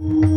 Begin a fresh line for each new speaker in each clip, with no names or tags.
you.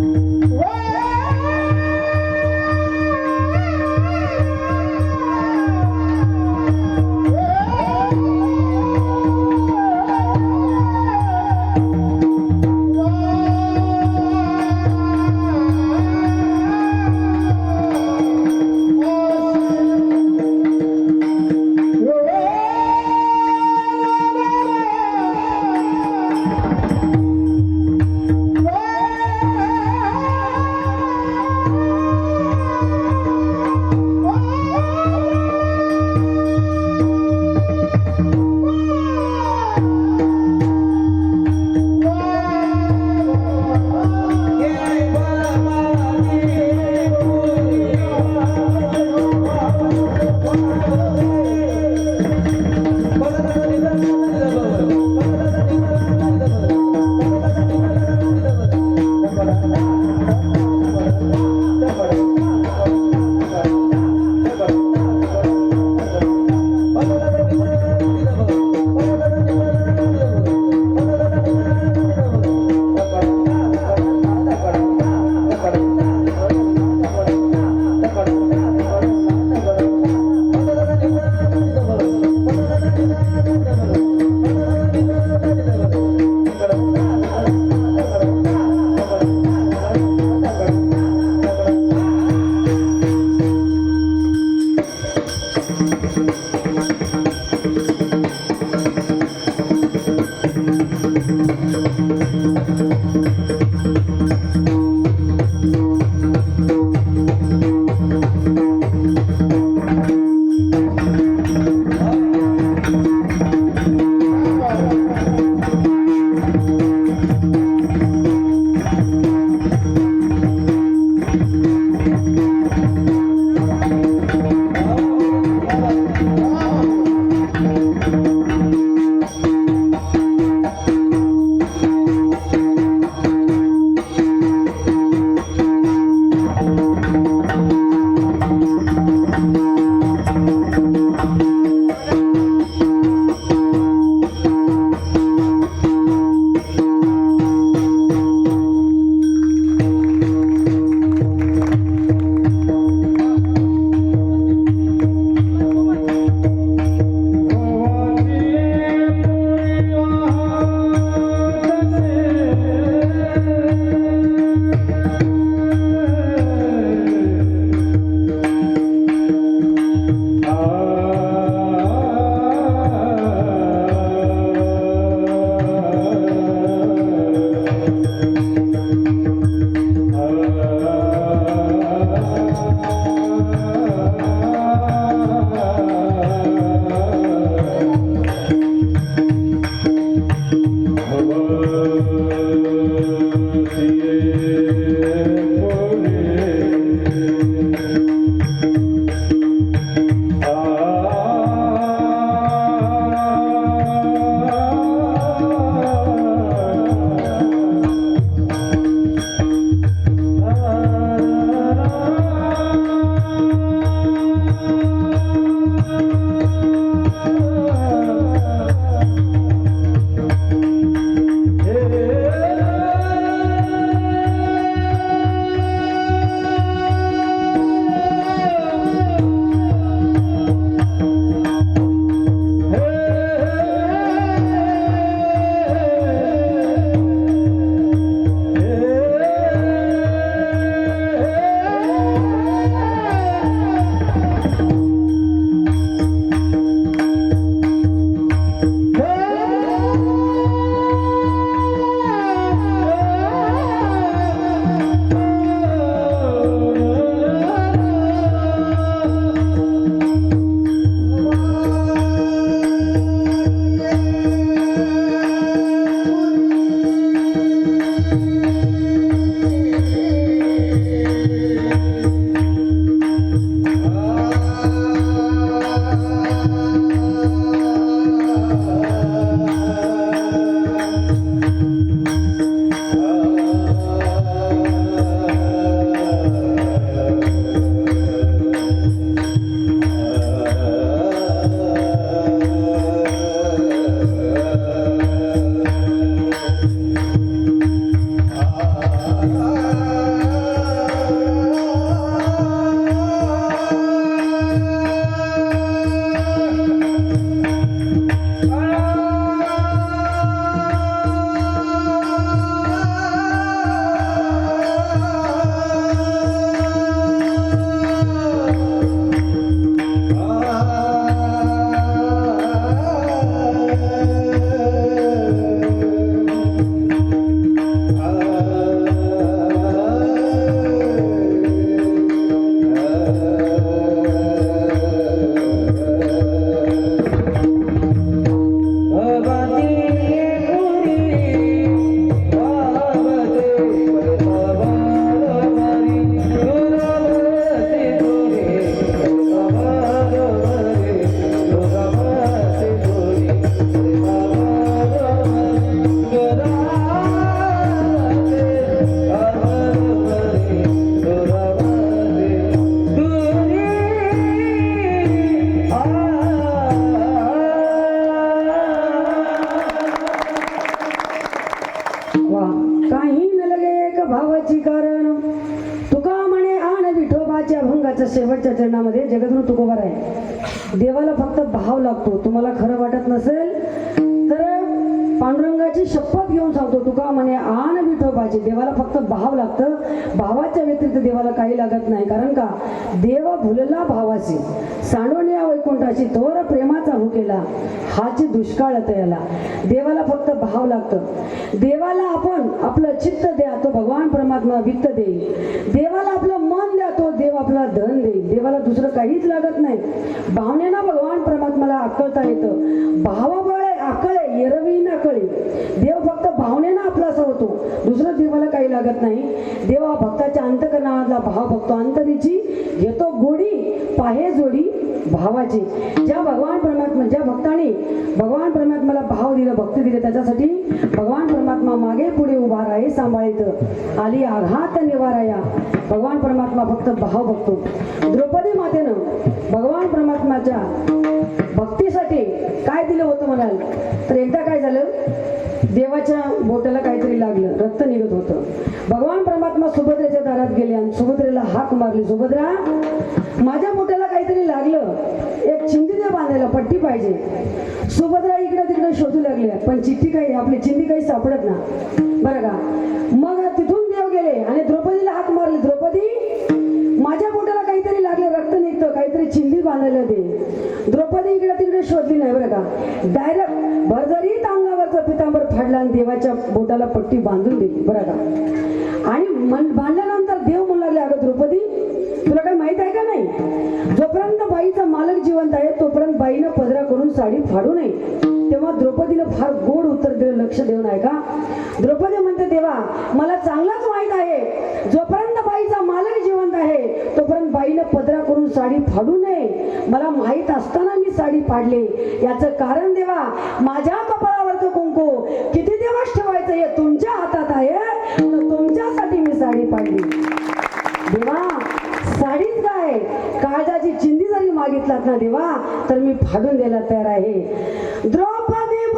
देवाला फक्त भाव लागतो. तुम्हाला खरं वाटत नसेल तर पांडुरंगाची शपथ घेऊन सांगतो. तुका म्हणे आण विठोबाची देवाला फक्त भाव लागतं. भावाच्या व्यतिरिक्त देवाला काही लागत नाही. कारण का? देव भुलला भावाची सांडोणी या वैकुंठाची थोर प्रेमाचा भुकेला हाची दुष्काळ याला. देवाला फक्त भाव लागतं. देवाला आपण आपलं चित्त द्या. तो भगवान परमात्मा वित्त देईल. देवाला आपलं तो देव आपला धन देईल. देवाला दुसरं काहीच लागत नाही. भावनेनं भगवान परमात्माला आकळता येतं. भावाबळ आकळे येरवी नकळे देव फक्त भावनेनं आपलासा होतो दुसरं देवाला काही लागत नाही. देवा भक्ताच्या अंतकरणाला भाव बघतो अंतरीची घेतो गोडी पाहे जोडी भावाची. ज्या भगवान परमात्मा ज्या भक्ताने भगवान परमात्माला भाव दिलं भक्ती दिले त्याच्यासाठी भगवान परमात्मा मागे पुढे उभा राहे सांभाळित. आली आघात निवाराया. भगवान परमात्मा फक्त भाव बघतो द्रौपदी मातेनं भगवान परमात्माच्या भक्तीसाठी काय दिलं होतं म्हणाल? तर एकदा काय झालं? देवाच्या बोटाला काहीतरी लागलं. रक्त निघत होतं. भगवान परमात्मा सुभद्रेच्या दारात गेले आणि सुभद्रेला हाक मारली. सुभद्रा माझ्या बोटाला काहीतरी लागलं. एक चिंधी दे बांधायला पट्टी पाहिजे. सुभद्रा इकडे तिकडे शोधू लागले पण चिठ्ठी काही आपली चिंदी काही सापडत ना. बरं का? मग तिथून देव गेले आणि द्रौपदीला हाक मारली. द्रौपदी माझ्या बोटाला काहीतरी लागलं रक्त निघतं काहीतरी चिल्ली बांधायला दे द्रौपदी इकडे तिकडे शोधली नाही बरं का? डायरेक्ट भरजरीत अंगावरचा पितांबर फाडला आणि देवाच्या बोटाला पट्टी बांधून दिली बरं का? आणि मन बांधल्यानंतर देव म्हणू लागले अगं द्रौपदी तुला काय माहीत आहे का नाही? जोपर्यंत बाईचा मालक जिवंत आहे तोपर्यंत बाईनं पदरा करून साडी फाडू नये. तेव्हा द्रौपदीनं फार गोड उत्तर दिलं लक्ष देऊन आहे का द्रौपदी म्हणते देवा मला चांगलाच माहीत आहे. जोपर्यंत बाईचा मालक जिवंत आहे तोपर्यंत बाईनं पदरा करून साडी फाडू नये. मला माहीत असताना मी साडी फाडले. याचं कारण देवा माझ्या कपाळावरचं कुंकू. किती दिवस ठेवायचं हे तुमच्या हातात आहे तुमच्यासाठी मी साडी पाडली देवा काळजाची चिंदी जरी मागितलात ना देवा तर मी फाडून द्यायला तयार आहे. द्रौपदी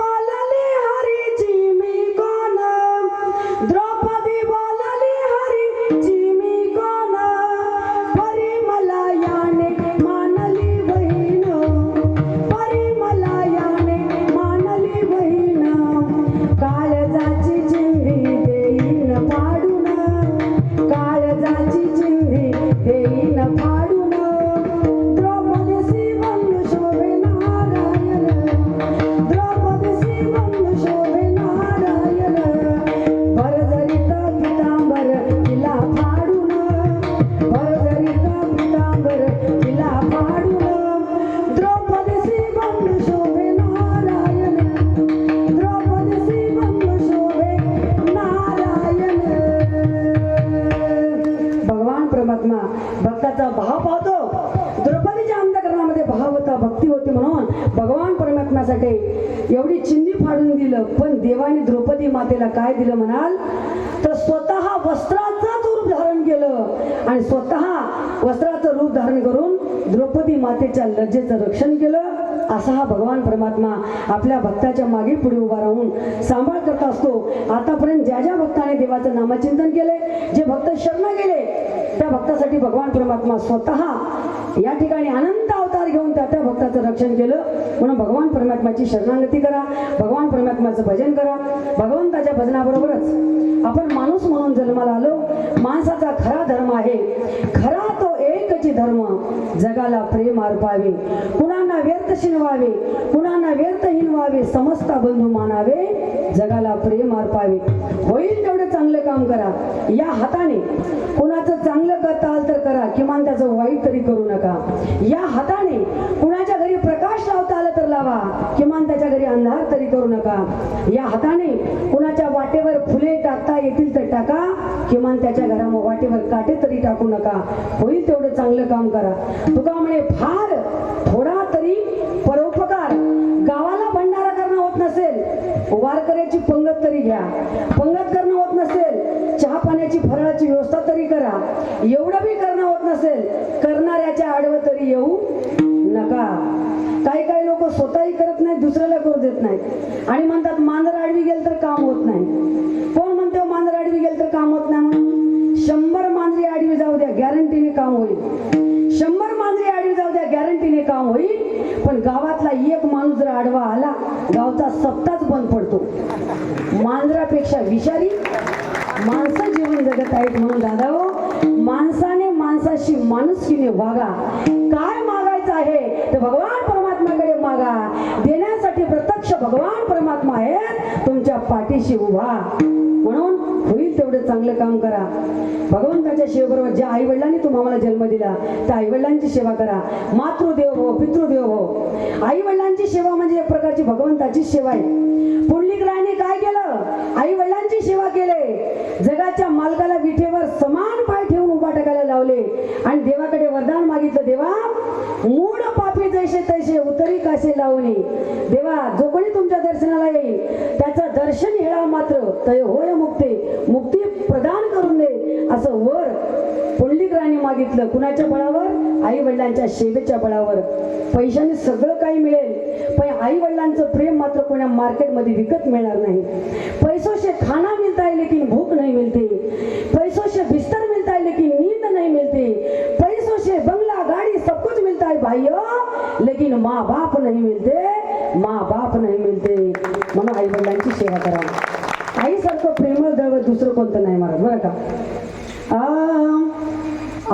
मातेला काय दिलं म्हणाल? तर स्वतः वस्त्राचंच रूप धारण केलं. आणि स्वतः वस्त्राचं रूप धारण करून द्रौपदी मातेच्या लज्जेचं रक्षण केलं. असा हा भगवान परमात्मा आपल्या भक्ताच्या मागे पुढे उभा राहून सांभाळ करत असतो. आतापर्यंत ज्या ज्या भक्ताने देवाचं नामचिंतन केले जे भक्त शरण गेले त्या भक्तासाठी भगवान परमात्मा स्वतः या ठिकाणी अनंत घेऊन त्या त्या भक्ताचं रक्षण केलं. म्हणून भगवान परमात्माची शरणागती करा. भगवान परमात्माचं भजन करा. भगवंताच्या भजनाबरोबरच आपण माणूस म्हणून जन्माला आलो. माणसाचा खरा धर्म आहे. खरा तो एकची धर्म. जगाला प्रेम अर्पावे. कुणांना व्यर्थ शिनवावे कुणांना व्यर्थहीन व्हावे समस्ता बंधू मानावे. जगाला प्रेम अर्पावे. होईल तेवढे चांगले काम करा. या हाताने कुणाचं चांगलं करता आलं तर करा. किमान त्याचं वाईट तरी करू नका. या हाताने कुणाच्या घरी प्रकाश लावता आलं तर लावा किमान त्याच्या घरी अंधार तरी करू नका. या हाताने कुणाच्या वाटेवर फुले टाकता येतील तर टाका किमान त्याच्या घरा वाटेवर काटे तरी टाकू नका. होईल तेवढं चांगलं काम करा. तुका म्हणे फार थोडा तरी परोपकार गावाला भंडारा करणं होत नसेल. वारकऱ्याची पंगत तरी घ्या. पंगत करणं नसेल चहा पाण्याची फराळाची व्यवस्था तरी करा. एवढं बी करणं होत नसेल करणाऱ्याच्या आडवं तरी येऊ नका. काही काही लोक स्वतःही करत नाहीत दुसऱ्याला करू देत नाहीत. आणि म्हणतात मांजर आडवी गेल तर काम होत नाही. कोण म्हणतो मांजर आडवी गेल तर काम होत नाही म्हणून? शंभर मांजरी आडवी जाऊ द्या गॅरंटीने काम होईल. शंभर मांजरी आडवी जाऊ द्या गॅरंटीने काम होईल. पण गावातला एक माणूस जर आडवा आला गावचा सप्ताच बंद पडतो. मांजरापेक्षा विषारी माणसं जीवन जगत आहेत म्हणून दादा हो माणसाने माणसाशी माणुसकीने वागा. काय मागायचं आहे तर भगवान परमात्म्याकडे मागा. देण्यासाठी प्रत्यक्ष भगवान परमात्मा आहेत तुमच्या पाठीशी उभा. म्हणून होईल तेव्हा एवढं चांगलं काम करा. भगवंताच्या सेवेबरोबर ज्या आई वडिलांनी तुम्हाला जन्म दिला त्या आई वडिलांची सेवा करा. मातृदेव हो पितृदेव हो. आई वडिलांची सेवा म्हणजे एक प्रकारची भगवंताची सेवा आहे. पुंडलिक रायाने काय केलं? आई वडिलांची सेवा केले. जगाच्या मालकाला विठेवर समान पाय ठेवून उभा टाकायला लावले. आणि देवाकडे वरदान मागितलं देवा मूळ पापी जैसे तैसे उतरी कासे लावणे. देवा जो कोणी तुमच्या दर्शनाला येईल त्याचं दर्शन हेळा मात्र. तय होय मुक्ते. मुक्ती प्रदान करून दे. असं वर पुंडलिकराने मागितलं. कुणाच्या बळावर? आई वडिलांच्या सेवेच्या बळावर. पैशाने सगळं काही मिळेल. पण आई वडिलांचं प्रेम मात्र कोणा मार्केटमध्ये विकत मिळणार नाही. पैसो से खाना मिलता है लेकिन भूक नाही मिळते. पैसो से बिस्तर मिलता है लेकिन नींद नाही मिळते. पैसो से बंगला गाड़ी सब कुछ मिलता है भाइयों लेकिन माँ बाप नाही मिळते. माँ बाप नाही मिळते. म्हणून आई वडिलांची सेवा करा. आईसारखं प्रेमळ दळवत दुसरं कोणतं नाही महाराज? बरं का?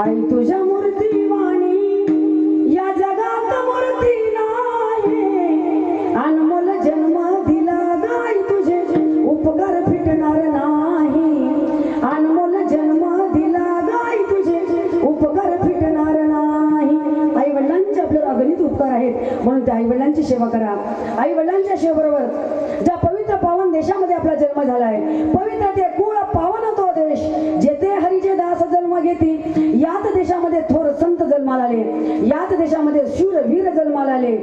आई तुझ्या मूर्ती वाणी या जगात मूर्ती नाही अनमोल जन्म दिला गाय तुझे उपकार फिटणार नाही. अनमोल जन्म दिला गाई तुझे उपकार फिटणार नाही. आई वडिलांचे आपल्याला अगणित उपकार आहेत. म्हणून त्या आई वडिलांची सेवा करा. आई वडिलांच्या सेवेबरोबर ज्या देशामध्ये आपला जन्म झाला आहे. पवित्र ते कुळ पावन तो देश जेथे हरीचे दास जन्म घेते याच देशामध्ये थोर संत जन्माला आले. याच देशामध्ये शूर वीर जन्माला आले.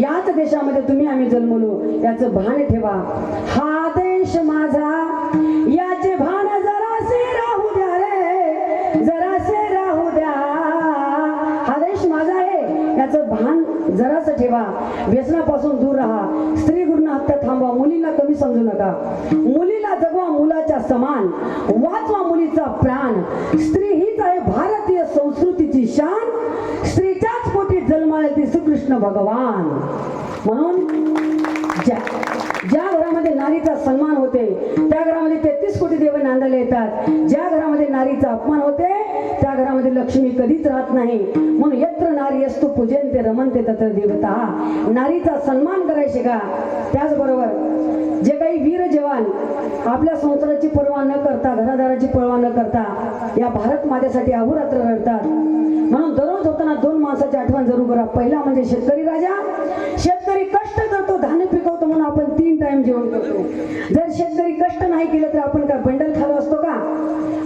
याच देशामध्ये तुम्ही आम्ही जन्मलो. याचं भान ठेवा. हा देश माझा याचे भान ठेवा व्यसनापासून दूर राहा. स्त्री गुरुना हत्या थांबवा. मुलींना कमी समजू नका. मुलीला जगवा मुलाच्या समान. वाचवा मुलीचा प्राण. स्त्री हीच आहे भारतीय संस्कृतीची शान. स्त्रीच्याच पोटी जन्माला ती श्रीकृष्ण भगवान. म्हणून ज्या घरामध्ये नारीचा सन्मान होते त्या घरामध्ये तेहतीस कोटी देव नांदायला येतात. ज्या घरामध्ये नारीचा अपमान होते त्या घरामध्ये लक्ष्मी कधीच राहत नाही. म्हणून यत्र नारी असतो पूजन ते रमनते तत्र देवता. नारीचा सन्मान करायचे का? त्याचबरोबर जे काही वीर जवान आपल्या संसाराची पर्वा न करता घरादाराची पर्वा न करता या भारत मातेसाठी अहोरात्र रडतात. म्हणून दररोज होताना दोन माणसाची आठवण जरूर करा. पहिला म्हणजे शेतकरी राजा शेतकरी कष्ट धान्य पिकवतो म्हणून आपण तीन टाइम जेवण करतो. जर शेतकरी कष्ट नाही केलं तर आपण काय बंडल खालो असतो का?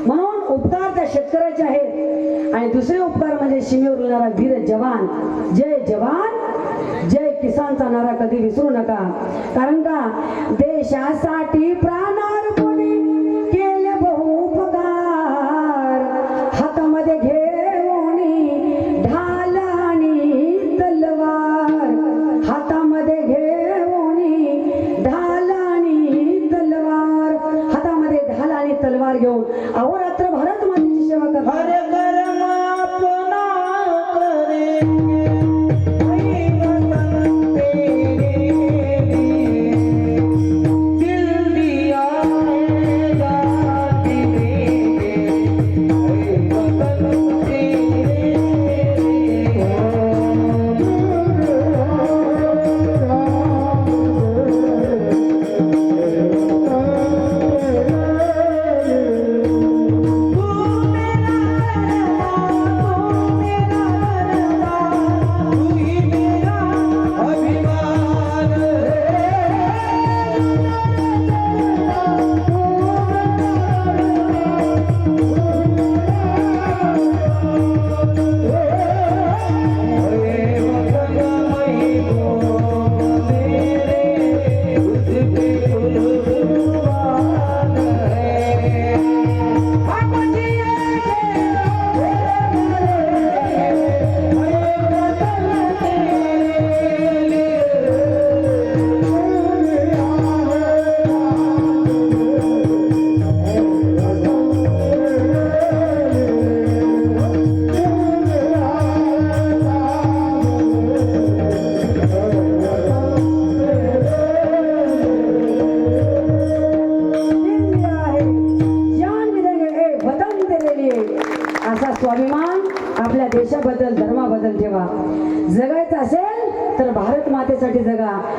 म्हणून उपकार त्या शेतकऱ्याचे आहेत. आणि दुसरे उपकार म्हणजे सीमेवर येणारा वीर जवान. जय जवान जय किसानचा नारा कधी विसरू नका. कारण का? देशासाठी प्राणार्पणे.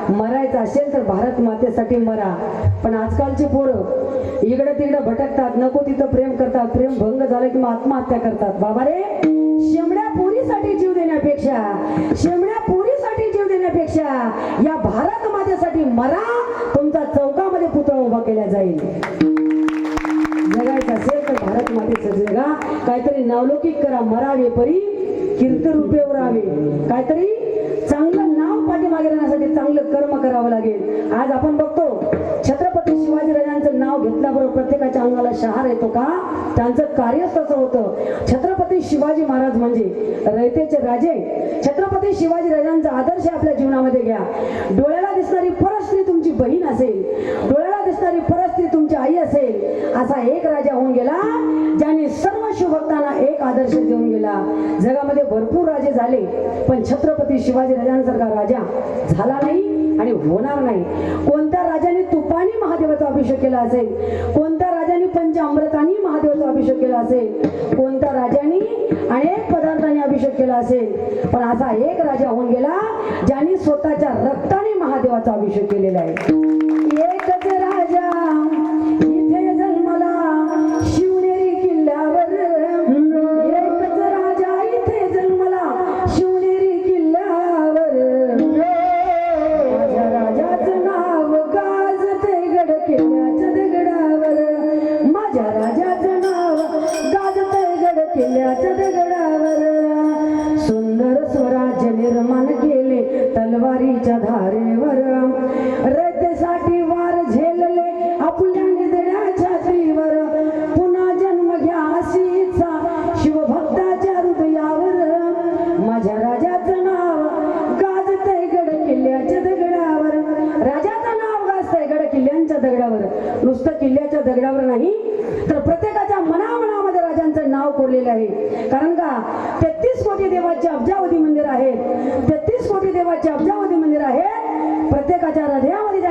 मरायचं असेल तर भारत मातेसाठी मरा. पण आजकालचे पोरं इकडं तिकडं भटकतात नको तिथं प्रेम करतात प्रेम भंग झालं की मग आत्महत्या करतात. बाबा रे शेमड्या पोरीसाठी जीव देण्यापेक्षा शेमड्या पोरीसाठी जीव देण्यापेक्षा या भारत मातेसाठी मरा तुमचा चौकामध्ये पुतळा उभा केला जाईल. जगायचं असेल तर भारत मातेचं जगा. काहीतरी नावलौकिक करा मरावे परी कीर्तरूपे उरावे. काहीतरी चांगलं मागे राहण्यासाठी चांगलं कर्म करावं लागेल. आज आपण बघतो छत्रपती शिवाजी राजांचं नाव घेतल्याबरोबर प्रत्येकाच्या अंगाला शहार येतो का? त्यांचं कार्यच तसं होतं. छत्रपती शिवाजी महाराज म्हणजे रयतेचे राजे. छत्रपती शिवाजी राजांचा आदर्श आपल्या जीवनामध्ये घ्या. डोळ्याला दिसणारी परस्त्री तुमची बहीण असेल. डोळ्याला दिसणारी परस्त्री काही असेल असा एक राजा होऊन गेला ज्याने सर्व शिवभक्तांना एक आदर्श देऊन गेला. जगामध्ये भरपूर राजे झाले पण छत्रपती शिवाजी राजांसारखा राजा झाला नाही आणि होणार नाही. कोणत्या राजाने तुपानी महादेवाचा अभिषेक केला असेल कोणत्या राजाने पंचामृतानी महादेवाचा अभिषेक केला असेल कोणत्या राजाने अनेक पदार्थांनी अभिषेक केला असेल पण असा एक राजा होऊन गेला ज्यांनी स्वतःच्या रक्ताने महादेवाचा अभिषेक केलेला आहे. एकच राजा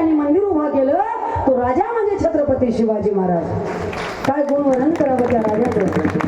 त्यांनी मंदिर उभा केलं तो राजा म्हणजे छत्रपती शिवाजी महाराज. काय गुणवर्णन करावं त्या राजाचं?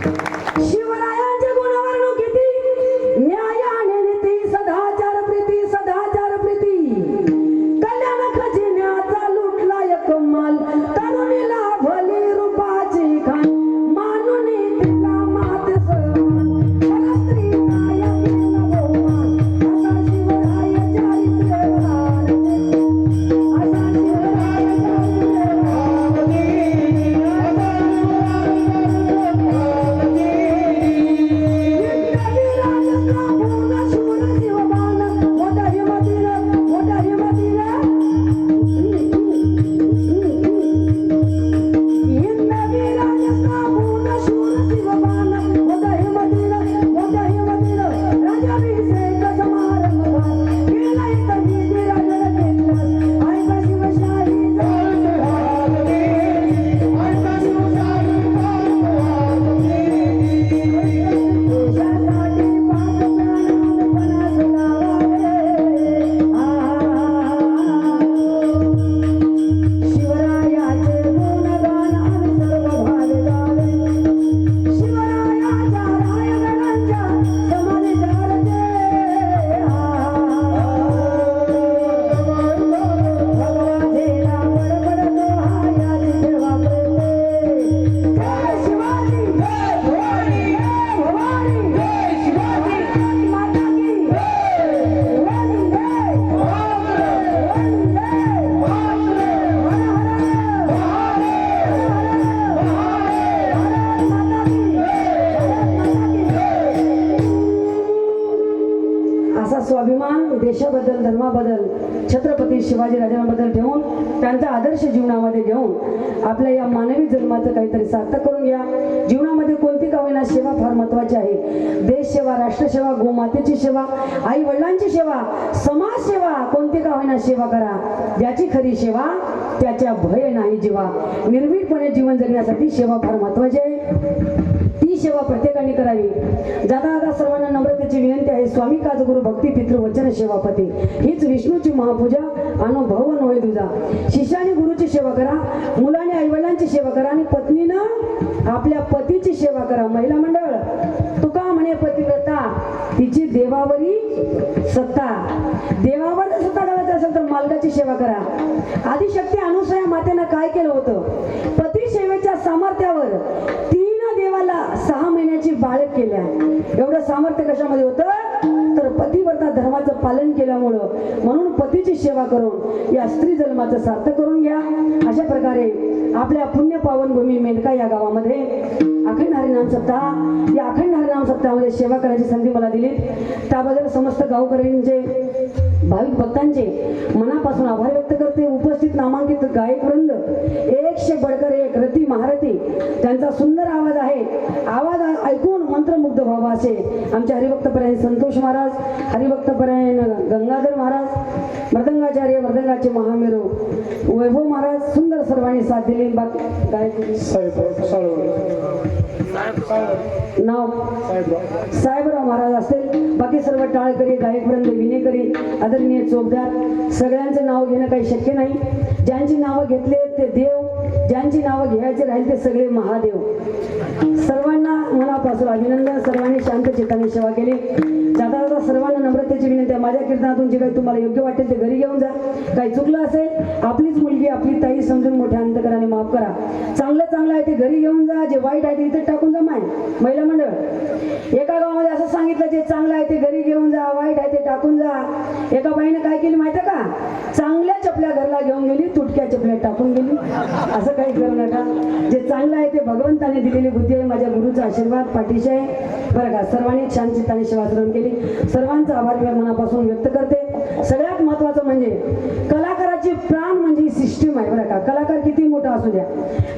जीवनाचं काहीतरी सार्थक करून घ्या. जीवनामध्ये कोणती का होईना सेवा फार महत्वाची आहे. देश सेवा राष्ट्रसेवा गोमातेची सेवा आई वडिलांची सेवा समाज सेवा कोणती का होईना सेवा करा. ज्याची खरी सेवा त्याच्या भय नाही जीवा निर्भीडपणे जीवन जगण्यासाठी सेवा फार महत्वाची आहे. ही सेवा प्रत्येकाने करावी. दादा आता सर्वांना नम्रतेची विनंती आहे. स्वामी काजगुरु भक्ती पितृ वचन सेवापती. हीच विष्णूची महापूजा अनुभव नव्हे तुझा शिष्याने गुरुची सेवा करा मुलाने आईवडिलांची सेवा करा आणि पत्नीनं आपल्या पतीची सेवा करा. महिला मंडळ तुका म्हणे पतिव्रता तिची देवावरी सत्ता. देवावर सत्ता करायचं असेल तर मालकाची सेवा करा. आदिशक्ती अनुसया मातेनं काय केलं होतं? पती सेवेच्या सामर्थ्यावर ती देवाला सहा महिन्याची बाळक केल्या. एवढं सामर्थ्य कशामध्ये होतं? तर पतिव्रता धर्माचं पालन केल्यामुळं. म्हणून पतीची सेवा करून या स्त्री जन्माचं सार्थ करून घ्या. अशा प्रकारे आपल्या पुण्य पावनभूमी मेनका या गावामध्ये अखंड हरिनाम सप्ताह या अखंड हरिनाम सप्ताहामध्ये सेवा करायची संधी मला दिली त्याबद्दल समस्त गावकऱ्यांचे भाविक भक्तांचे मनापासून आभार व्यक्त करते. उपस्थित नामांकित गायक वृंद एकशे बडकर एक रती महारथी त्यांचा सुंदर आवाज आहे. आवाज ऐकून मंत्रमुग्ध व्हावा असे आमचे हरिभक्तपरायण संतोष महाराज हरिभक्तपरायण गंगाधर महाराज मृदंगाचार्य मृदंगाचे महामेरू वैभव महाराज सुंदर सर्वांनी साथ दिली. बाकी गायक
साहेब.
नाव
साहेबराव
महाराज असतील. बाकी सर्व टाळकरी गायकवृंद विनेकरी आदरणीय चोपदार सगळ्यांचं नाव घेणं काही शक्य नाही. ज्यांची नावं घेतले ते देव ज्यांची नावं घ्यायचे राहील ते सगळे महादेव. सर्वांना मनापासून अभिनंदन सर्वांनी शांत चित्ताने सेवा केली. जाता जाता सर्वांना नम्रतेची विनंती आहे. माझ्या कीर्तनातून जे काही तुम्हाला योग्य वाटेल ते घरी घेऊन जा. काही चुकलं असेल आपलीच मुलगी आपली ताई समजून मोठ्या अंतकराने माफ करा. चांगलं चांगलं आहे ते घरी घेऊन जा जे वाईट आहे ते इथे टाकून जा माय. महिला मंडळ एका गावामध्ये असं सांगितलं जे चांगलं आहे ते घरी घेऊन जा वाईट आहे ते टाकून जा. एका बाईने काय केली माहिती आहे का? चांगल्या चपल्या घरला घेऊन गेली तुटक्या चपल्या टाकून गेली. असं काही करू नका. जे चांगलं आहे ते भगवंताने दिलेली बुद्धी आहे. माझ्या गुरुचा आशीर्वाद पाठीशी आहे. बरं का सर्वांनी छान चित्ताने सेवाचरण केली. सर्वांचा आभार मी मनापासून व्यक्त करते. सगळ्यात महत्वाचं म्हणजे कलाकाराची प्राण म्हणजे ही सिस्टीम आहे बरं का. कलाकार किती मोठा असू द्या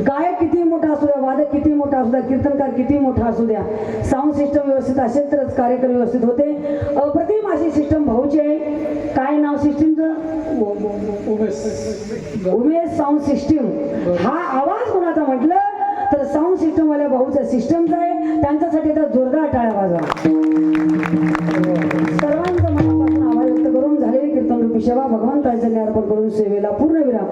गायक किती मोठा असू द्या वादक किती मोठा असू द्या कीर्तनकार किती मोठा असू द्या साऊंड सिस्टम व्यवस्थित असेल तरच कार्यक्रम व्यवस्थित होते. अप्रतिम अशी सिस्टम भाऊची आहे. काय नाव सिस्टीमचं
उमेश.
साऊंड सिस्टीम हा आवाज कोणाचा म्हटलं? साऊंड सिस्टम वाल्या भाऊचा सिस्टमचा आहे. त्यांच्यासाठी आता जोरदार टाळ्या वाजवा. सर्वांचं मनापासून आभार व्यक्त करून झालेली कीर्तन रूपी सेवा भगवंताच्या अर्पण करून सेवेला पूर्ण विराम.